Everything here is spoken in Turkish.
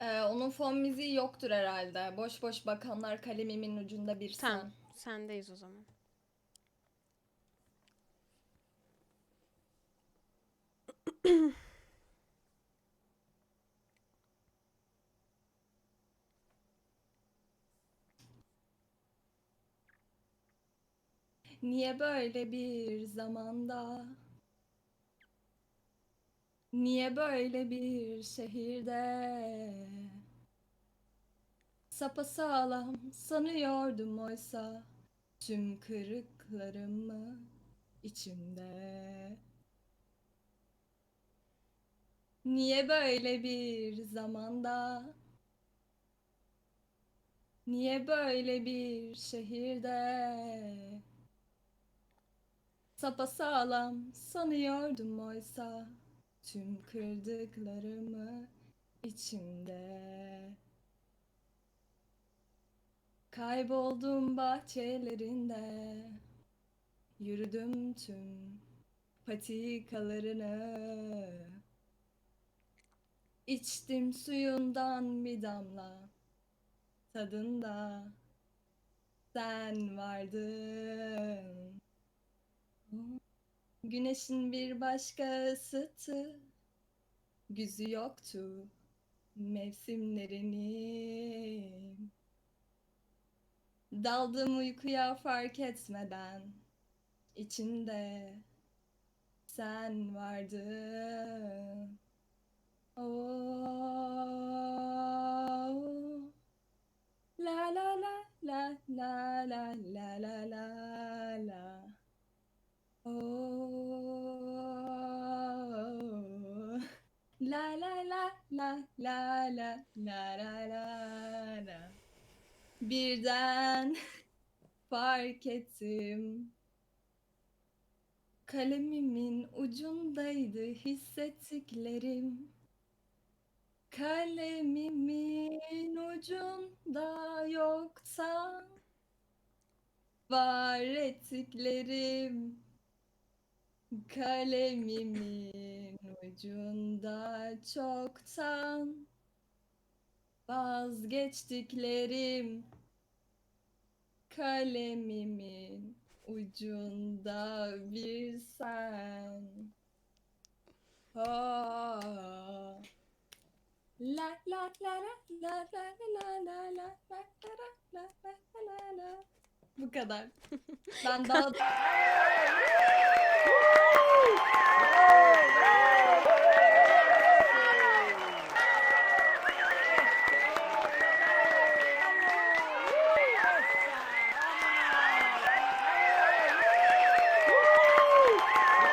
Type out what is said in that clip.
Ee, onun fon müziği yoktur herhalde. Boş boş bakanlar kalemimin ucunda bir Tamam. sen. Sendeyiz o zaman. Niye böyle bir zamanda? Niye böyle bir şehirde? Sapasağlam sanıyordum oysa tüm kırıklarımı içimde. Niye böyle bir zamanda? Niye böyle bir şehirde? Sapasağlam sanıyordum oysa tüm kırdıklarımı içimde. Kayboldum bahçelerinde, yürüdüm tüm patikalarını. İçtim suyundan bir damla, tadında sen vardın. Güneşin bir başka ısıtı, güzü yoktu mevsimlerinin. Daldım uykuya fark etmeden, içinde sen vardın. Oh, la la la la la la la la la. Oh, la la la la la la la la la la. Birden fark ettim. Kalemimin ucundaydı hissettiklerim. Kalemimin ucunda yoktan var ettiklerim. Kalemimin ucunda çoktan vazgeçtiklerim. Kalemimin ucunda bir sen. Oh. La la la la la la la la la la la la la la la Bu kadar. Ben daha Thank you.